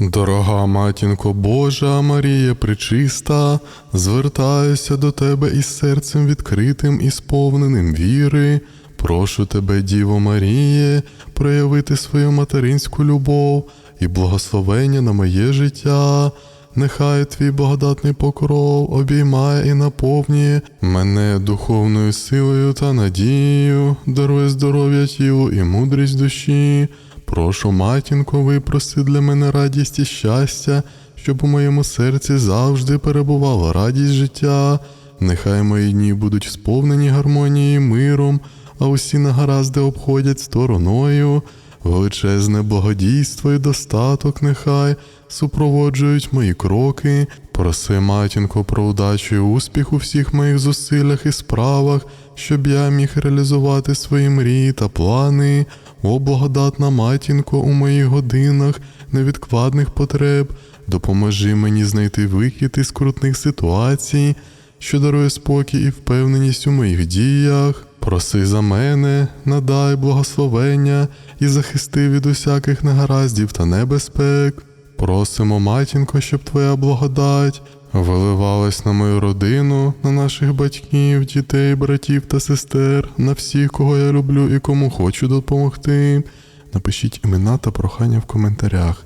Дорога матінко Божа Марія Пречиста, звертаюся до тебе із серцем відкритим і сповненим віри. Прошу тебе, Діво Маріє, проявити свою материнську любов і благословення на моє життя. Нехай твій благодатний покров обіймає і наповнює мене духовною силою та надією, дарує здоров'я тілу і мудрість душі. Прошу, матінко, випроси для мене радість і щастя, щоб у моєму серці завжди перебувала радість життя. Нехай мої дні будуть сповнені гармонією миром, а усі негаразди обходять стороною. Величезне благодійство і достаток нехай супроводжують мої кроки. Проси, матінко, про удачу і успіх у всіх моїх зусиллях і справах, щоб я міг реалізувати свої мрії та плани. О, благодатна матінко, у моїх годинах невідкладних потреб, допоможи мені знайти вихід із крутних ситуацій, що дарує спокій і впевненість у моїх діях. Проси за мене, надай благословення і захисти від усяких негараздів та небезпек. Просимо, матінко, щоб твоя благодать виливалась на мою родину, на наших батьків, дітей, братів та сестер, на всіх, кого я люблю і кому хочу допомогти. Напишіть імена та прохання в коментарях.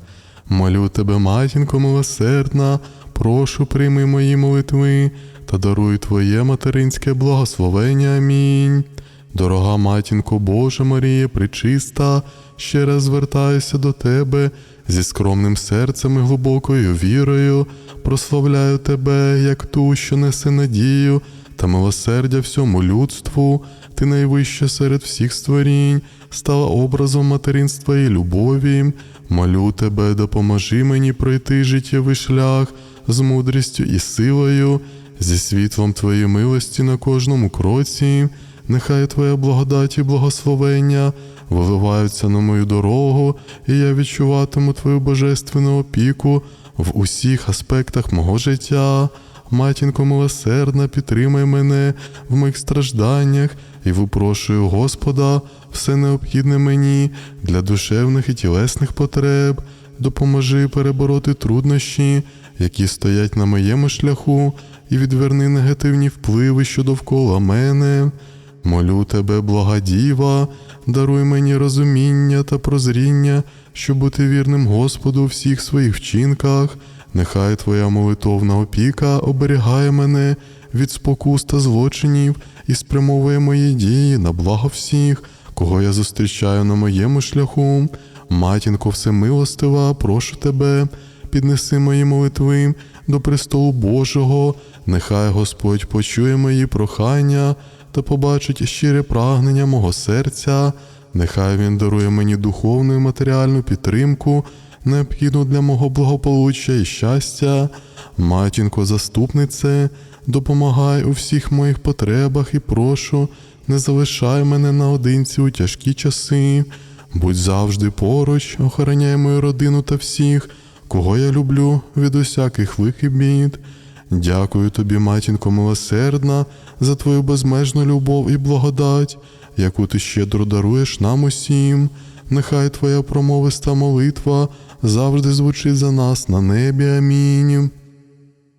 Молю тебе, матінко милосердна, прошу прийми мої молитви та даруй Твоє материнське благословення. Амінь. Дорога матінко Божа Марія, причиста, ще раз звертаюся до тебе зі скромним серцем і глибокою вірою, прославляю тебе, як ту, що несе надію та милосердя всьому людству, ти найвища серед всіх створінь, стала образом материнства і любові. Молю тебе, допоможи мені пройти життєвий шлях з мудрістю і силою, зі світлом твоєї милості на кожному кроці. Нехай Твоя благодать і благословення виливаються на мою дорогу, і я відчуватиму Твою божественну опіку в усіх аспектах мого життя. Матінко милосердна, підтримай мене в моїх стражданнях і випрошую Господа все необхідне мені для душевних і тілесних потреб. Допоможи перебороти труднощі, які стоять на моєму шляху, і відверни негативні впливи, що довкола мене. Молю тебе, блага діва, даруй мені розуміння та прозріння, щоб бути вірним Господу у всіх своїх вчинках. Нехай Твоя молитовна опіка оберігає мене від спокус та злочинів і спрямовує мої дії на благо всіх, кого я зустрічаю на моєму шляху. Матінко всемилостива, прошу тебе, піднеси мої молитви до престолу Божого, нехай Господь почує мої прохання та побачить щире прагнення мого серця, нехай Він дарує мені духовну і матеріальну підтримку, необхідну для мого благополуччя і щастя. Матінко, заступнице, допомагай у всіх моїх потребах і прошу, не залишай мене наодинці у тяжкі часи. Будь завжди поруч, охороняй мою родину та всіх, кого я люблю від усяких лих бід. Дякую тобі, матінко милосердна, за твою безмежну любов і благодать, яку ти щедро даруєш нам усім. Нехай твоя промовиста молитва завжди звучить за нас на небі. Амінь.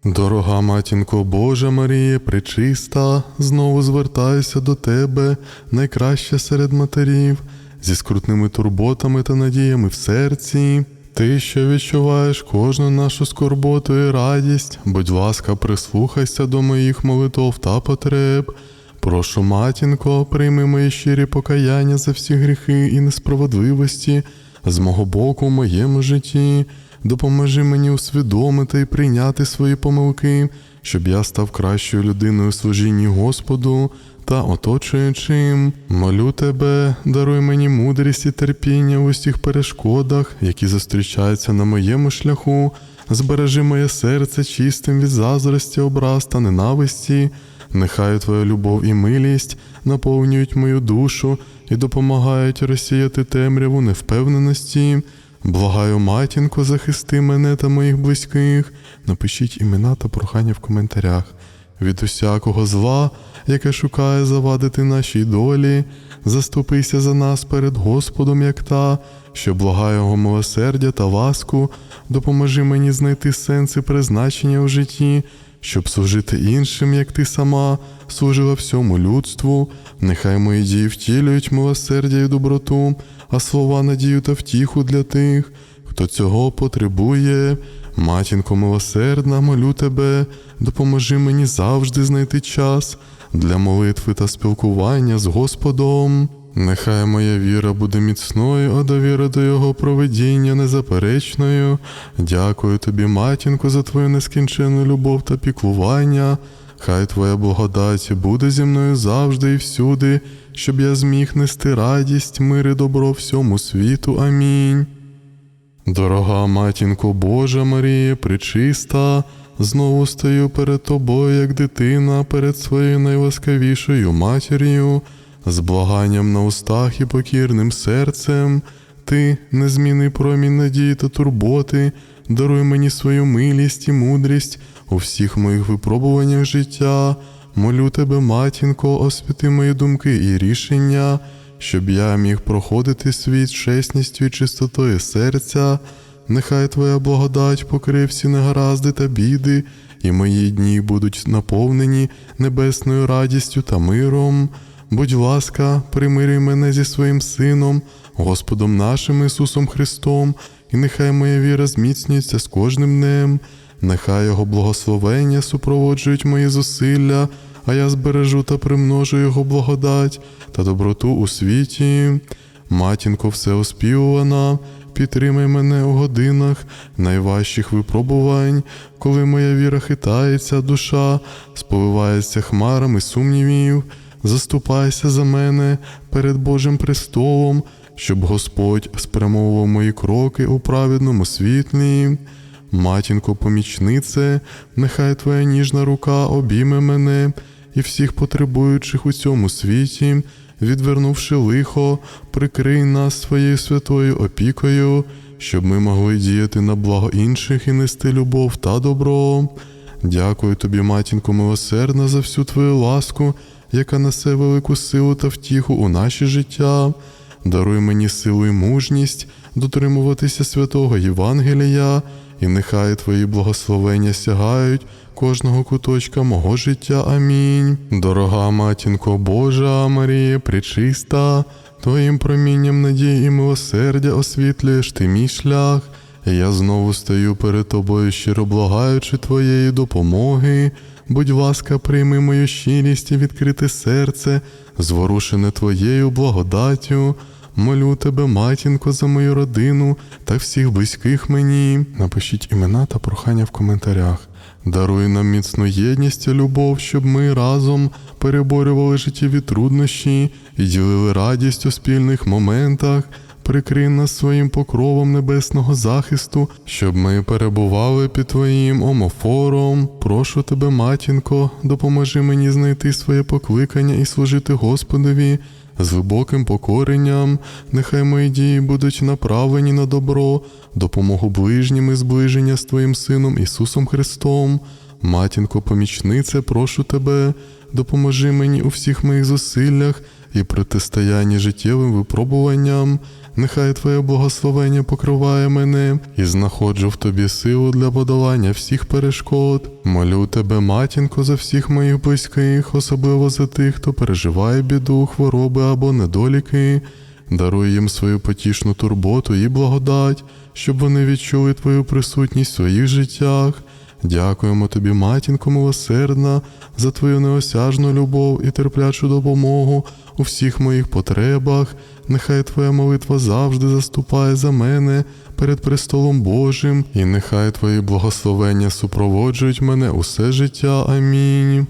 Дорога матінко Божа Марія, пречиста, знову звертаюся до тебе, найкраща серед матерів, зі скрутними турботами та надіями в серці. Ти, що відчуваєш кожну нашу скорботу і радість, будь ласка, прислухайся до моїх молитов та потреб. Прошу, матінко, прийми мої щирі покаяння за всі гріхи і несправедливості з мого боку в моєму житті. Допоможи мені усвідомити і прийняти свої помилки, щоб я став кращою людиною у служінні Господу та оточуючим. Молю тебе, даруй мені мудрість і терпіння в усіх перешкодах, які зустрічаються на моєму шляху. Збережи моє серце чистим від заздрості, образ та ненависті. Нехай Твоя любов і милість наповнюють мою душу і допомагають розсіяти темряву невпевненості. Благаю, матінко, захисти мене та моїх близьких. Напишіть імена та прохання в коментарях. Від усякого зла, яке шукає завадити нашій долі. Заступися за нас перед Господом, як та, що благає Його милосердя та ласку, допоможи мені знайти сенс і призначення у житті, щоб служити іншим, як ти сама, служила всьому людству. Нехай мої дії втілюють милосердя і доброту, а слова надію та втіху для тих, хто цього потребує. Матінко милосердна, молю тебе, допоможи мені завжди знайти час для молитви та спілкування з Господом. Нехай моя віра буде міцною, а довіра до Його проведіння незаперечною. Дякую тобі, матінко, за твою нескінченну любов та піклування. Хай твоя благодать буде зі мною завжди і всюди, щоб я зміг нести радість, мир і добро всьому світу. Амінь. Дорога матінко Божа Марія, причиста, знову стою перед тобою, як дитина, перед своєю найласкавішою матір'ю, з благанням на устах і покірним серцем. Ти, незмінний промінь надії та турботи, даруй мені свою милість і мудрість у всіх моїх випробуваннях життя. Молю тебе, матінко, освіти мої думки і рішення, щоб я міг проходити світ чесністю і чистотою серця. Нехай Твоя благодать покриє всі негаразди та біди, і мої дні будуть наповнені небесною радістю та миром. Будь ласка, примирюй мене зі своїм Сином, Господом нашим Ісусом Христом, і нехай моя віра зміцнюється з кожним днем, нехай Його благословення супроводжують мої зусилля, а я збережу та примножу Його благодать та доброту у світі. Матінко всеоспівувана, підтримай мене у годинах найважчих випробувань, коли моя віра хитається, душа сповивається хмарами сумнівів. Заступайся за мене перед Божим престолом, щоб Господь спрямовував мої кроки у праведному світлі. Матінко помічнице, нехай твоя ніжна рука обійме мене і всіх потребуючих у цьому світі, відвернувши лихо, прикрий нас своєю святою опікою, щоб ми могли діяти на благо інших і нести любов та добро. Дякую тобі, матінко милосердна, за всю твою ласку, яка несе велику силу та втіху у наше життя. Даруй мені силу і мужність дотримуватися святого Євангелія, і нехай твої благословення сягають кожного куточка мого життя. Амінь. Дорога матінко Божа, Марія, пречиста, Твоїм промінням надії і милосердя освітлюєш ти мій шлях. І Я знову стою перед тобою, щиро благаючи твоєї допомоги. Будь ласка, прийми мою щирість і відкрите серце, зворушене твоєю благодаттю. Молю тебе, матінко, за мою родину та всіх близьких мені. Напишіть імена та прохання в коментарях. Даруй нам міцну єдність і любов, щоб ми разом переборювали життєві труднощі і ділили радість у спільних моментах. Прикрий нас своїм покровом небесного захисту, щоб ми перебували під Твоїм омофором. Прошу тебе, матінко, допоможи мені знайти своє покликання і служити Господові з глибоким покоренням. Нехай мої дії будуть направлені на добро, допомогу ближнім і зближення з Твоїм Сином Ісусом Христом. Матінко, помічнице, прошу тебе, допоможи мені у всіх моїх зусиллях і протистоянні життєвим випробуванням. Нехай Твоє благословення покриває мене і знаходжу в тобі силу для подолання всіх перешкод. Молю тебе, матінко, за всіх моїх близьких, особливо за тих, хто переживає біду, хвороби або недоліки. Даруй їм свою потішну турботу і благодать, щоб вони відчули Твою присутність в своїх життях. Дякуємо тобі, матінко милосердна, за твою неосяжну любов і терплячу допомогу у всіх моїх потребах. Нехай Твоя молитва завжди заступає за мене перед престолом Божим, і нехай Твої благословення супроводжують мене усе життя. Амінь.